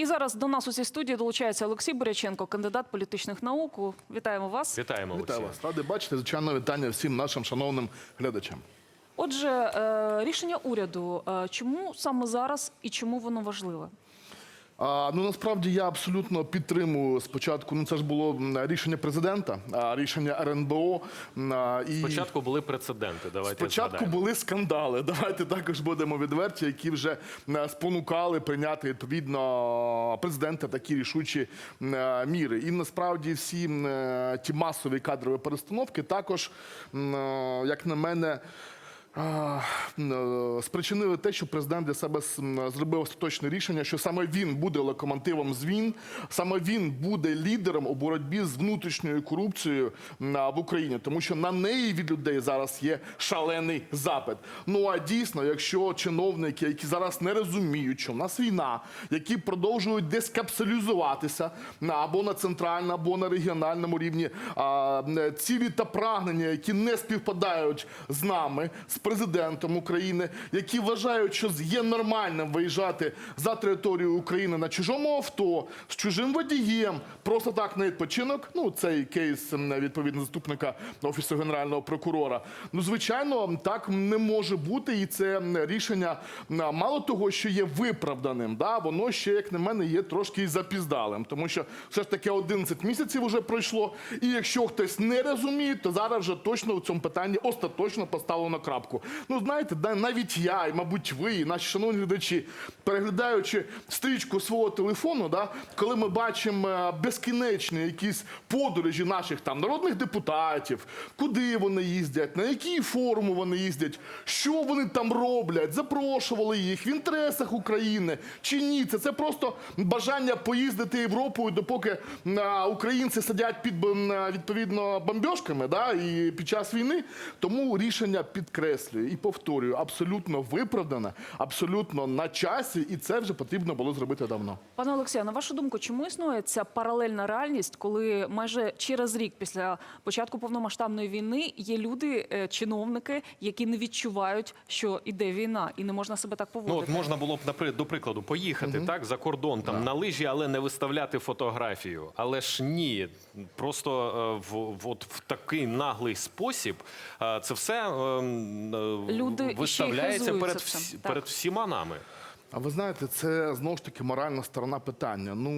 І зараз до нас у цій студії долучається Олексій Боряченко, кандидат політичних наук. Вітаємо вас. Вітаємо, Вітаю вас. Ради бачити. Звичайно, вітання всім нашим шановним глядачам. Отже, е, рішення уряду. е, Чому саме зараз і чому воно важливе? А, ну насправді я абсолютно підтримую спочатку. Ну це ж було рішення президента, рішення РНБО. І Спочатку були прецеденти. Давайте спочатку згадаємо. були скандали. Давайте також будемо відверті, які вже спонукали прийняти відповідно президента такі рішучі міри. І насправді всі ті масові кадрові перестановки також, як на мене. Е, Спричинили те, що президент для себе зробив остаточне рішення, що саме він буде локомотивом змін, саме він буде лідером у боротьбі з внутрішньою корупцією в Україні, тому що на неї від людей зараз є шалений запит. Ну а дійсно, якщо чиновники, які зараз не розуміють, що в нас війна, які продовжують дескапсулізуватися або на центральному, або на регіональному рівні, цілі та прагнення, які не співпадають з нами, з президентом України, які вважають, що є нормальним виїжджати за територію України на чужому авто з чужим водієм, просто так на відпочинок. Ну цей кейс відповідно заступника офісу генерального прокурора. Ну звичайно, так не може бути, і це рішення мало того, що є виправданим, да воно ще, як на мене, є трошки запіздалим, тому що все ж таки 11 місяців вже пройшло. І якщо хтось не розуміє, то зараз вже точно в цьому питанні остаточно поставлено крапку. Ну знаєте, навіть я, і мабуть, ви, і наші шановні глядачі, переглядаючи стрічку свого телефону, да, коли ми бачимо е, безкінечні якісь подорожі наших там народних депутатів, куди вони їздять, на які форуми вони їздять, що вони там роблять, запрошували їх в інтересах України чи ні. Це, це просто бажання поїздити Європою, допоки а, українці сидять під відповідно бомбьошками, да, і під час війни. Тому рішення підкреслюю і повторюю, абсолютно виправдане, абсолютно на часі, і це вже потрібно було зробити давно. Пане Олексію, на вашу думку, чому існує ця паралельна реальність, коли майже через рік після початку повномасштабної війни є люди, е, чиновники, які не відчувають, що іде війна, і не можна себе так Ну, поводити? от можна було б, до прикладу, поїхати так за кордон там на лижі, але не виставляти фотографію. Але ж ні, просто е, в, в, от, в такий наглий спосіб е, це все е, м, е, Люди виставляється перед, всі- перед всіма нами. А ви знаєте, це знову ж таки моральна сторона питання. Ну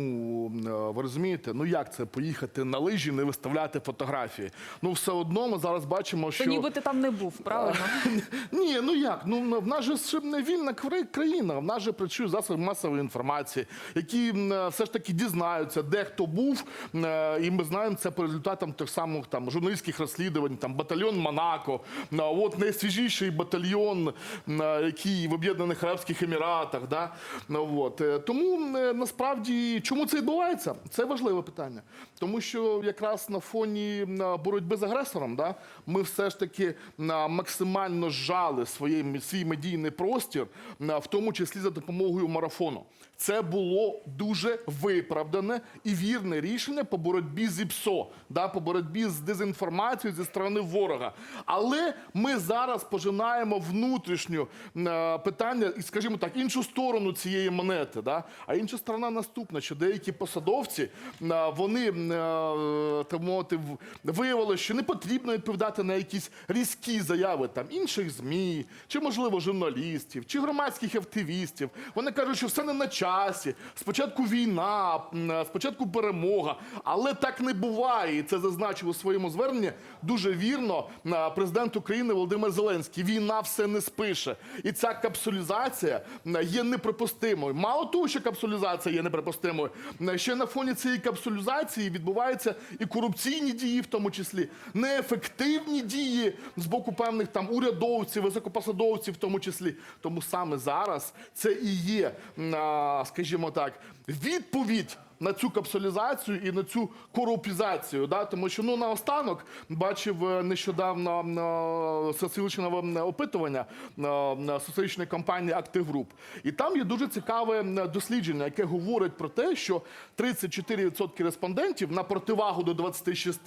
е, ви розумієте, ну як це поїхати на лижі, не виставляти фотографії? Ну все одно ми зараз бачимо, То що ніби ти там не був, правильно? ні, ну як? Ну в нас же ж не вільна країна. В нас же працюють засоби масової інформації, які е, все ж таки дізнаються, де хто був. е, І ми знаємо це по результатам тих самих там журналістських розслідувань, там батальйон Монако. От найсвіжіший батальйон, який в Об'єднаних Арабських Еміратах. Да? Ну, От. е, Тому е, насправді чому це відбувається? Це важливе питання. Тому що якраз на фоні боротьби з агресором, да, ми все ж таки максимально зжали своєї, свій медійний простір, в тому числі за допомогою марафону. Це було дуже виправдане і вірне рішення по боротьбі з ІПСО, да, по боротьбі з дезінформацією зі сторони ворога. Але ми зараз пожинаємо внутрішню е, питання, і, скажімо так, іншу сторону цієї монети. Да? А інша сторона наступна, що деякі посадовці вони так мовити, виявили, що не потрібно відповідати на якісь різкі заяви там інших змі, чи можливо журналістів, чи громадських активістів. Вони кажуть, що все не на часі. Спочатку війна, спочатку перемога, але так не буває. І це зазначив у своєму зверненні дуже вірно президент України Володимир Зеленський. Війна все не спише, і ця капсулізація е, неприпустимою. Мало того, що капсулізація є неприпустимою, е, ще на фоні цієї капсулізації відбуваються і корупційні дії, в тому числі неефективні дії з боку певних там урядовців, високопосадовців, в тому числі. Тому саме зараз це і є, скажімо так, відповідь на цю капсулізацію і на цю корупізацію. Да? Тому що ну наостанок бачив е, нещодавно е, соціологічне опитування е, соціологічної компанії Group. І там є дуже цікаве дослідження, яке говорить про те, що 34% респондентів на противагу до 26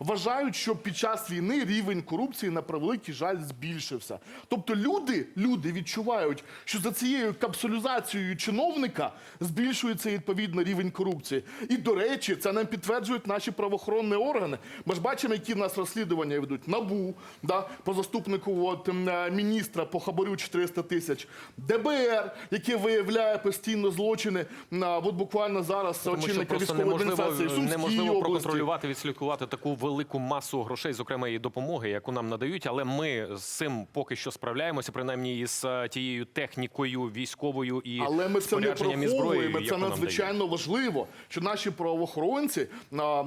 вважають, що під час війни рівень корупції на превеликий жаль збільшився. Тобто люди, люди відчувають, що за цією капсулізацією чиновника збільшується відповідно рівень корупції. І до речі, це нам підтверджують наші правоохоронні органи. Ми ж бачимо, які в нас розслідування ведуть набу, да, по заступнику от, е, міністра по хабарю 400 тисяч, ДБР, яке виявляє постійно злочини. На от буквально зараз очільника військової адміністрації Сумській неможливо області. проконтролювати, відслідкувати таку велику масу грошей, зокрема і допомоги, яку нам надають. Але ми з цим поки що справляємося, принаймні із е, тією технікою військовою і Але ми це не приховуємо. Це надзвичайно важливо, що наші правоохоронці,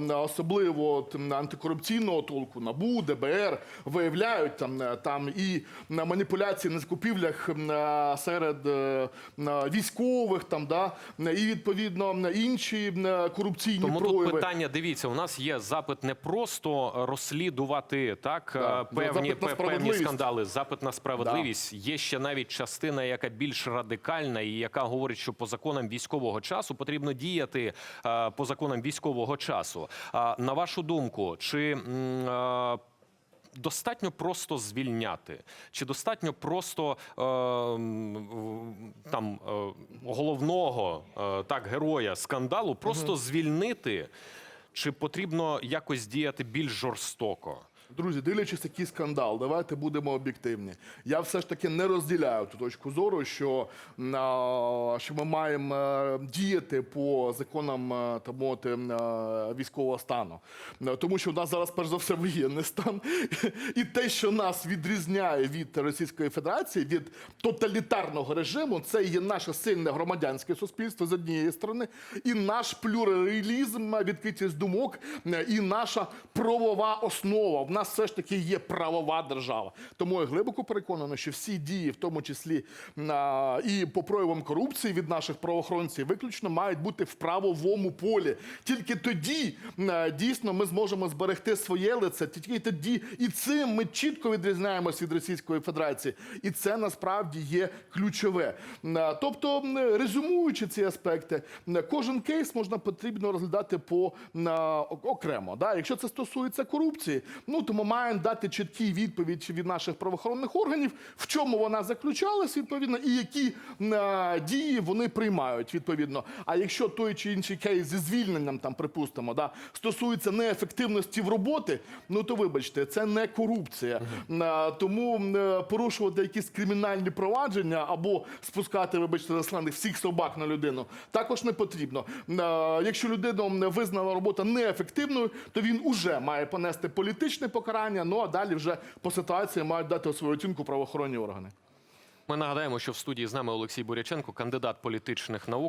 особливо антикорупційного толку, НАБУ, ДБР, виявляють там, е, там і маніпуляції на закупівлях е, серед е, військових, там, да, і відповідно інші корупційні Тому прояви. тут питання, дивіться, у нас є запит не просто розслідувати так Да, певні, певні скандали, запит на справедливість. Є ще навіть частина, яка більш радикальна і яка говорить, що по законам військового часу потрібно діяти е, по законам військового часу. На вашу думку, чи е, Достатньо просто звільняти, чи достатньо просто е, там е, головного е, так героя скандалу просто звільнити, чи потрібно якось діяти більш жорстоко? Друзі, дивлячись який скандал, давайте будемо об'єктивні. Я все ж таки не розділяю ту точку зору, що, що ми маємо е, діяти по законам е, мовити, е, військового стану. Тому що в нас зараз перш за все воєнний стан. І те, що нас відрізняє від Російської Федерації, від тоталітарного режиму, це є наше сильне громадянське суспільство з однієї сторони, і наш плюралізм, відкритість думок, і наша правова основа. В нас все ж таки є правова держава. Тому я глибоко переконаний, що всі дії, в тому числі а, і по проявам корупції від наших правоохоронців, виключно мають бути в правовому полі. Тільки тоді а, дійсно ми зможемо зберегти своє лице. Тільки тоді і цим ми чітко відрізняємось від Російської Федерації. І це насправді є ключове. А, Тобто, резюмуючи ці аспекти, кожен кейс можна потрібно розглядати по на, окремо. Да? Якщо це стосується корупції, ну то ми маємо дати чіткі відповідь від наших правоохоронних органів, в чому вона заключалась відповідно, і які а, дії вони приймають відповідно. А якщо той чи інший кейс зі звільненням, там припустимо, да, стосується неефективності в роботи, ну то вибачте, це не корупція. А, Тому е, порушувати якісь кримінальні провадження або спускати, вибачте, засланих всіх собак на людину також не потрібно. Якщо людина м, визнала робота неефективною, то він уже має понести політичне покарання. Ну а далі вже по ситуації мають дати свою оцінку правоохоронні органи. Ми нагадаємо, що в студії з нами Олексій Буряченко, кандидат політичних наук.